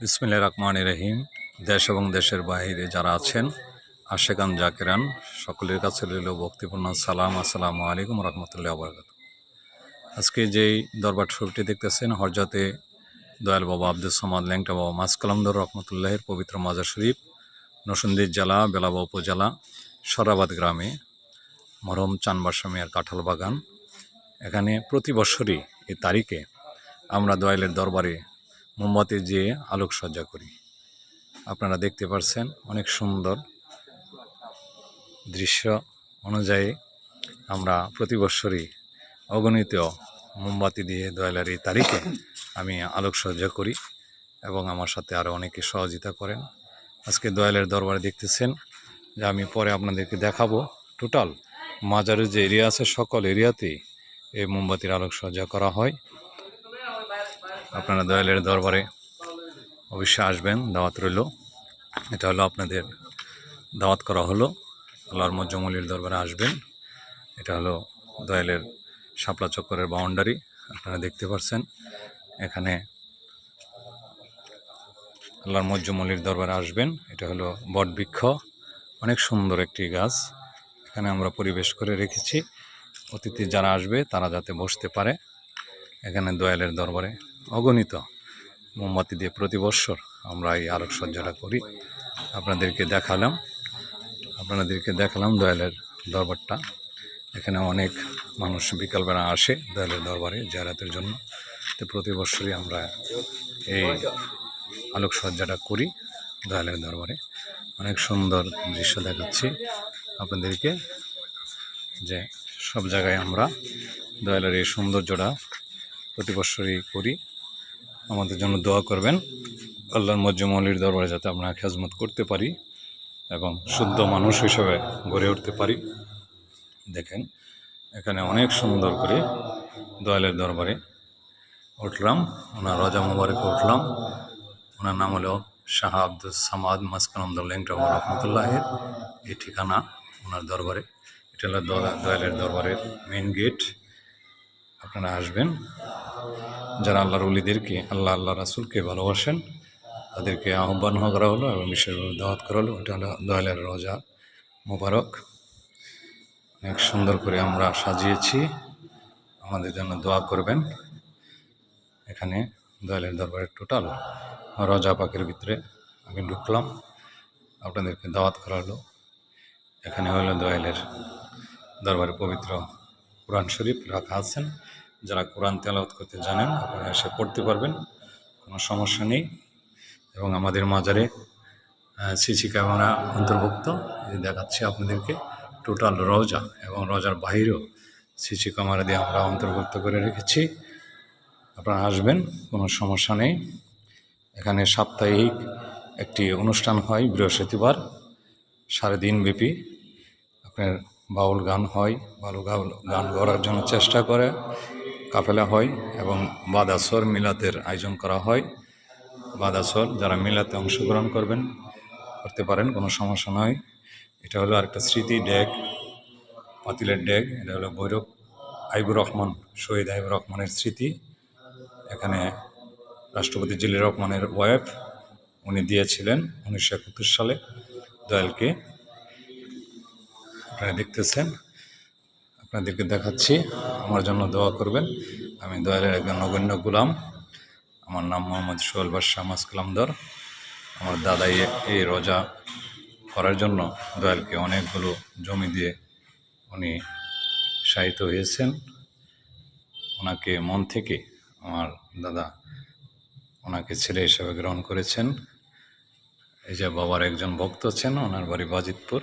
বিসমিল্লা রহমান রহিম। দেশ এবং দেশের বাইরে যারা আছেন, আশেকান জাকিরান, সকলের কাছে রইল ভক্তিপূর্ণ সালাম, আসসালামু আলাইকুম রহমতুল্লাহ বরকাত আজকে যেই দরবার ছবিটি দেখতেছেন, হরজতে দয়াল বাবা আব্দুল সামাদ ল্যাংটা বাবা মাসকালামদর রহমতুল্লাহের পবিত্র মাজার শরীফ, নসুন্দির জেলা, বেলাবা উপজেলা, সরাবাদ গ্রামে মরম চানবাসা মিয়ার কাঁঠাল বাগান। এখানে প্রতি বছরই এই তারিখে আমরা দয়ালের দরবারে মোমবাতি দিয়ে আলোকসজ্জা করি। আপনারা দেখতে পাচ্ছেন অনেক সুন্দর দৃশ্য অনুযায়ী আমরা প্রতি বছরই অগণিত মোমবাতি দিয়ে দয়ালের এই তারিখে আমি আলোকসজ্জা করি এবং আমার সাথে আরও অনেকে সহযোগিতা করেন। আজকে দয়ালের দরবারে দেখতেছেন যে আমি পরে আপনাদেরকে দেখাবো টোটাল মাজারের যে এরিয়া আছে, সকল এরিয়াতেই এই মোমবাতির আলোকসজ্জা করা হয়। আপনারা দয়ালের দরবারে অবশ্যই আসবেন, দাওয়াত রইল। এটা হলো আপনাদের দাওয়াত করা হলো। আল্লাহর মজ্জমলির দরবারে আসবেন। এটা হলো দয়ালের শাপলা চক্করের বাউন্ডারি, আপনারা দেখতে পাচ্ছেন এখানে আল্লাহর মজ্জমলির দরবারে আসবেন। এটা হলো বটবৃক্ষ, অনেক সুন্দর একটি গাছ। এখানে আমরা পরিবেশ করে রেখেছি। অতিথি যারা আসবে, তারা যাতে বসতে পারে। এখানে দয়ালের দরবারে অগণিত মোমবাতি দিয়ে প্রতি বৎসর আমরা এই আলোকসজ্জাটা করি। আপনাদেরকে দেখালাম আপনাদেরকে দেখালাম দয়ালের দরবারটা। এখানে অনেক মানুষ বিকালবেলা আসে দয়ালের দরবারে জারাতের জন্য। তো প্রতি বৎসরই আমরা এই আলোকসজ্জাটা করি দয়ালের দরবারে। অনেক সুন্দর দৃশ্য দেখাচ্ছি আপনাদেরকে যে সব জায়গায় আমরা দয়ালের এই সৌন্দর্যটা প্রতি বৎসরই করি। আমাদের জন্য দোয়া করবেন। আল্লাহর মজ্জমলির দরবারে যাতে আমরা খেজমত করতে পারি এবং শুদ্ধ মানুষ হিসেবে গড়ে উঠতে পারি। দেখেন, এখানে অনেক সুন্দর করে দয়ালের দরবারে উঠলাম, ওনার রজা মুবারকে উঠলাম। ওনার নাম হলো শাহ আব্দুল সামাদ মাসকানন্দর লেংটা রহমতুল্লাহের। এই ঠিকানা ওনার দরবারে। এটা হলো দয়া- দয়ালের দরবারের মেন গেট আপনারা আসবেন। যারা আল্লাহর উলিদেরকে আল্লাহ আল্লাহ রাসুলকে ভালোবাসেন, তাদেরকে আহ্বান করা হলো এবং বিশেষভাবে দাওয়াত করা হলো। এটা হলো দয়ালের রোজা মোবারক। অনেক সুন্দর করে আমরা সাজিয়েছি। আমাদের জন্য দোয়া করবেন। এখানে দয়ালের দরবারের টোটাল রজা পাকের ভিতরে আমি ঢুকলাম। আপনাদেরকে দাওয়াত করা হলো। এখানে হলো দয়ালের দরবারে পবিত্র কোরআন শরীফ রাখা আছেন। যারা কোরআন তেলাওয়াত করতে জানেন, আপনারা এসে পড়তে পারবেন, কোনো সমস্যা নেই। এবং আমাদের মাজারে সিসি ক্যামেরা অন্তর্ভুক্ত। দেখাচ্ছি আপনাদেরকে টোটাল রজা এবং রজার বাইরেও সিসি ক্যামেরা দিয়ে আমরা অন্তর্ভুক্ত করে রেখেছি। আপনারা আসবেন, কোনো সমস্যা নেই। এখানে সাপ্তাহিক একটি অনুষ্ঠান হয় বৃহস্পতিবার, সাড়ে দিনব্যাপী আপনার বাউল গান হয়, বাউল গাউল গান করার জন্য চেষ্টা করে, কাফেলা হয় এবং বাদাসর মিলাতের আয়োজন করা হয়। বাদাসর যারা মিলাতে অংশগ্রহণ করবেন, করতে পারেন, কোনো সমস্যা নয় এটা হলো আরেকটা স্মৃতি ড্যাগ পাতিলের ড্যাগ এটা হলো ভৈরব আইবুর রহমান, শহীদ আইবুর রহমানের স্মৃতি। এখানে রাষ্ট্রপতি জিল্লুর রহমানের ওয়াইফ, উনি দিয়েছিলেন উনিশশো একাত্তর সালে দয়ালকে। আপনারা দেখতেছেন। আপনাদেরকে দেখাচ্ছি। আমার জন্য দোয়া করবেন। আমি দয়ালের একজন নগণ্য গুলাম। আমার নাম মোহাম্মদ সোহেল বাদশাহ মাসকালামদর আমার দাদাই এই রোজা করার জন্য দয়ালকে অনেকগুলো জমি দিয়ে উনি সাহিত্য হয়েছেন। ওনাকে মন থেকে আমার দাদা ওনাকে ছেলে হিসেবে গ্রহণ করেছেন। এই যে বাবার একজন ভক্ত আছেন, ওনার বাড়ি বাজিতপুর।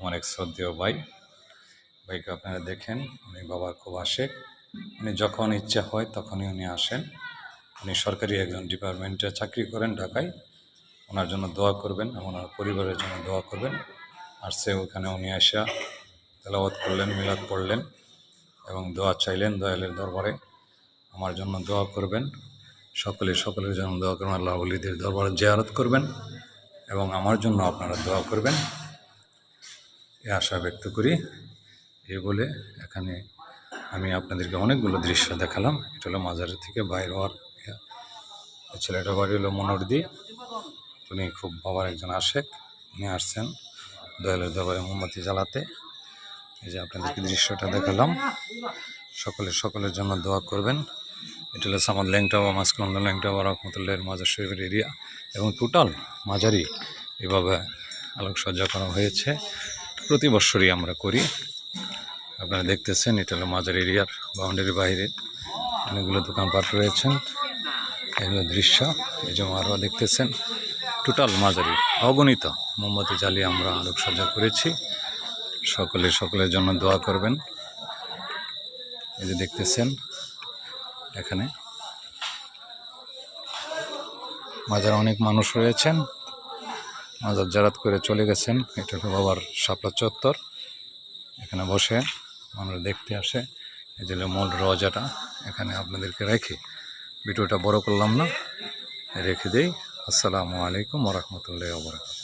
আমার এক শ্রদ্ধেয় ভাই। ভাইকে আপনারা দেখেন, উনি বাবার খুব আসে। উনি যখন ইচ্ছা হয় তখনই উনি আসেন। উনি সরকারি একজন ডিপার্টমেন্টে চাকরি করেন ঢাকায়। ওনার জন্য দোয়া করবেন, ওনার পরিবারের জন্য দোয়া করবেন। আর সে ওখানে উনি আসা তেলাওয়াত করলেন, মিলাদ পড়লেন এবং দোয়া চাইলেন দয়ালের দরবারে। আমার জন্য দোয়া করবেন। সকলে সকলের জন্য দোয়া করবেন আল্লাহ দরবারে জিয়ারত করবেন এবং আমার জন্য আপনারা দোয়া করবেন। এ আশা ব্যক্ত করি। এ বলে এখানে আমি আপনাদেরকে অনেকগুলো দৃশ্য দেখালাম। এটা হলো মাজারের থেকে বাইর হওয়ার ছেলেটার বাড়ি হলো মনোরদি। উনি খুব বাবার একজন আশেক। উনি আসছেন দয়ালের দরবারে মোমবাতি জ্বালাতে। এই যে আপনাদেরকে দৃশ্যটা দেখালাম। সকলে, সকলের জন্য দোয়া করবেন। এটা হলো সামাদ ল্যাংটা বা মাসকুন্দ ল্যাংটা বা রহমতুল্লাহের মাজার শরীফের এরিয়া এবং টোটাল মাঝারি এভাবে আলোকসজ্জা করা হয়েছে। প্রতি বছরই আমরা করি। আপনারা দেখতেছেন, এটা হলো মাজার এরিয়ার বাউন্ডারি বাইরে। অনেকগুলো দোকানপাট রয়েছেন। এগুলো দৃশ্য, এই যে আরও দেখতেছেন। টোটাল মাঝারি অগণিত। মোমবাতি জ্বালিয়ে আমরা আলোকসজ্জা করেছি। সকলে সকলের জন্য দোয়া করবেন। এই যে দেখতেছেন, এখানে মাজার অনেক মানুষ রয়েছেন। মাজার জারাত করে চলে গেছেন। এটা হলো বাবার শাপলা চত্বর। এখানে বসে মানুষ দেখতে আসে। এই যে মূল রজাটা এখানে আপনাদেরকে রেখে ভিডিওটা বড় করলাম না, রেখে দিই। আসসালামু আলাইকুম ওরহমতুল্লাহ বরকাত